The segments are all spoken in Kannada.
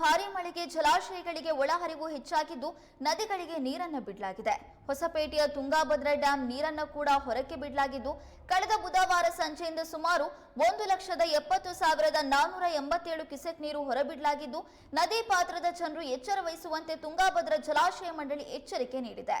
ಭಾರಿ ಮಳೆಗೆ ಜಲಾಶಯಗಳಿಗೆ ಒಳಹರಿವು ಹೆಚ್ಚಾಗಿದ್ದು ನದಿಗಳಿಗೆ ನೀರನ್ನು ಬಿಡಲಾಗಿದೆ. ಹೊಸಪೇಟೆಯ ತುಂಗಾಭದ್ರಾ ಡ್ಯಾಂ ನೀರನ್ನು ಕೂಡ ಹೊರಕ್ಕೆ ಬಿಡಲಾಗಿದ್ದು, ಕಳೆದ ಬುಧವಾರ ಸಂಜೆಯಿಂದ ಸುಮಾರು ಒಂದು ಲಕ್ಷದ ಎಪ್ಪತ್ತು ಸಾವಿರದ ನಾನ್ನೂರ ಎಂಬತ್ತೇಳು ಕ್ಯೂಸೆಕ್ ನೀರು ಹೊರಬಿಡಲಾಗಿದ್ದು, ನದಿ ಪಾತ್ರದ ಜನರು ಎಚ್ಚರ ವಹಿಸುವಂತೆ ತುಂಗಾಭದ್ರಾ ಜಲಾಶಯ ಮಂಡಳಿ ಎಚ್ಚರಿಕೆ ನೀಡಿದೆ.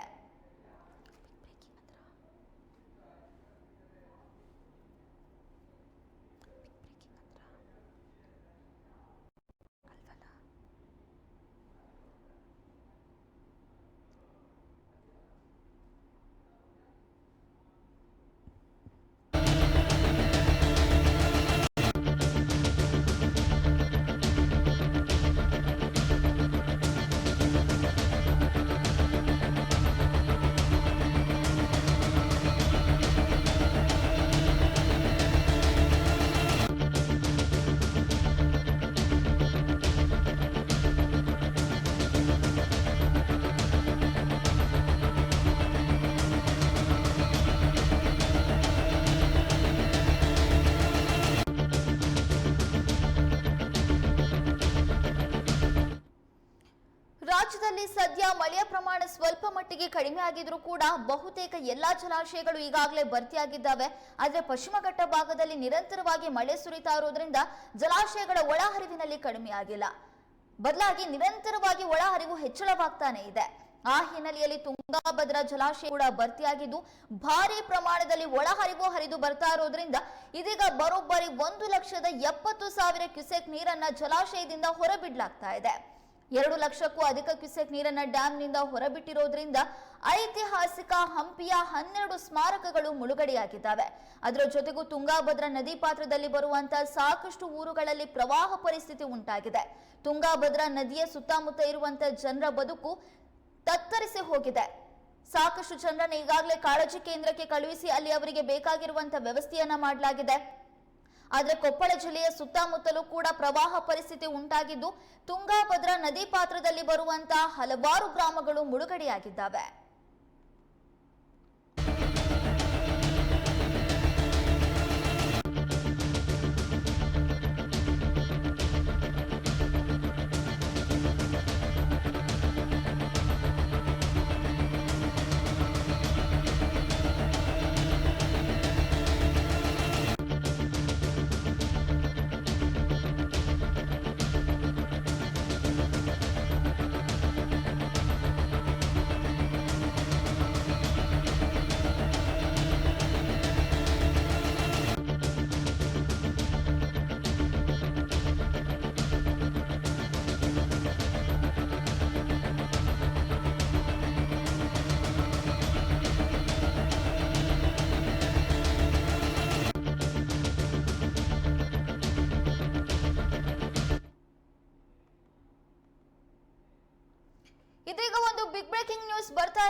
ರಾಜ್ಯದಲ್ಲಿ ಸದ್ಯ ಮಳೆಯ ಪ್ರಮಾಣ ಸ್ವಲ್ಪ ಮಟ್ಟಿಗೆ ಕಡಿಮೆ ಆಗಿದ್ರೂ ಕೂಡ ಬಹುತೇಕ ಎಲ್ಲಾ ಜಲಾಶಯಗಳು ಈಗಾಗಲೇ ಭರ್ತಿಯಾಗಿದ್ದಾವೆ. ಆದರೆ ಪಶ್ಚಿಮ ಘಟ್ಟ ಭಾಗದಲ್ಲಿ ನಿರಂತರವಾಗಿ ಮಳೆ ಸುರಿತಾ ಇರೋದ್ರಿಂದ ಜಲಾಶಯಗಳ ಒಳಹರಿವಿನಲ್ಲಿ ಕಡಿಮೆ ಆಗಿಲ್ಲ. ಬದಲಾಗಿ ನಿರಂತರವಾಗಿ ಒಳಹರಿವು ಹೆಚ್ಚಳವಾಗ್ತಾನೆ ಇದೆ. ಆ ಹಿನ್ನೆಲೆಯಲ್ಲಿ ತುಂಗಾಭದ್ರಾ ಜಲಾಶಯ ಕೂಡ ಭರ್ತಿಯಾಗಿದ್ದು, ಭಾರಿ ಪ್ರಮಾಣದಲ್ಲಿ ಒಳಹರಿವು ಹರಿದು ಬರ್ತಾ ಇರೋದ್ರಿಂದ ಇದೀಗ ಬರೋಬ್ಬರಿ ಒಂದು ಲಕ್ಷದ ಎಪ್ಪತ್ತು ಸಾವಿರ ಕ್ಯೂಸೆಕ್ ನೀರನ್ನ ಜಲಾಶಯದಿಂದ ಹೊರಬಿಡ್ಲಾಗ್ತಾ ಇದೆ. ಎರಡು ಲಕ್ಷಕ್ಕೂ ಅಧಿಕ ಕ್ಯೂಸೆಕ್ ನೀರನ್ನ ಡ್ಯಾಂನಿಂದ ಹೊರಬಿಟ್ಟಿರೋದ್ರಿಂದ ಐತಿಹಾಸಿಕ ಹಂಪಿಯ ಹನ್ನೆರಡು ಸ್ಮಾರಕಗಳು ಮುಳುಗಡೆಯಾಗಿದ್ದಾವೆ. ಅದರ ಜೊತೆಗೂ ತುಂಗಾಭದ್ರಾ ನದಿ ಪಾತ್ರದಲ್ಲಿ ಬರುವಂತಹ ಸಾಕಷ್ಟು ಊರುಗಳಲ್ಲಿ ಪ್ರವಾಹ ಪರಿಸ್ಥಿತಿ ಉಂಟಾಗಿದೆ. ತುಂಗಾಭದ್ರಾ ನದಿಯ ಸುತ್ತಮುತ್ತ ಇರುವಂತಹ ಜನರ ಬದುಕು ತತ್ತರಿಸಿ ಹೋಗಿದೆ. ಸಾಕಷ್ಟು ಜನರನ್ನು ಈಗಾಗಲೇ ಕಾಳಜಿ ಕೇಂದ್ರಕ್ಕೆ ಕಳುಹಿಸಿ ಅಲ್ಲಿ ಅವರಿಗೆ ಬೇಕಾಗಿರುವಂತಹ ವ್ಯವಸ್ಥೆಯನ್ನ ಮಾಡಲಾಗಿದೆ. ಆದರೆ ಕೊಪ್ಪಳ ಜಿಲ್ಲೆಯ ಸುತ್ತಮುತ್ತಲೂ ಕೂಡ ಪ್ರವಾಹ ಪರಿಸ್ಥಿತಿ ಉಂಟಾಗಿದ್ದು ತುಂಗಾಭದ್ರಾ ನದಿ ಪಾತ್ರದಲ್ಲಿ ಬರುವಂತಹ ಹಲವಾರು ಗ್ರಾಮಗಳು ಮುಳುಗಡೆಯಾಗಿದ್ದಾವೆ. ಇದೀಗ ಒಂದು ಬಿಗ್ ಬ್ರೇಕಿಂಗ್ ನ್ಯೂಸ್ ಬರ್ತಾ ಇದೆ.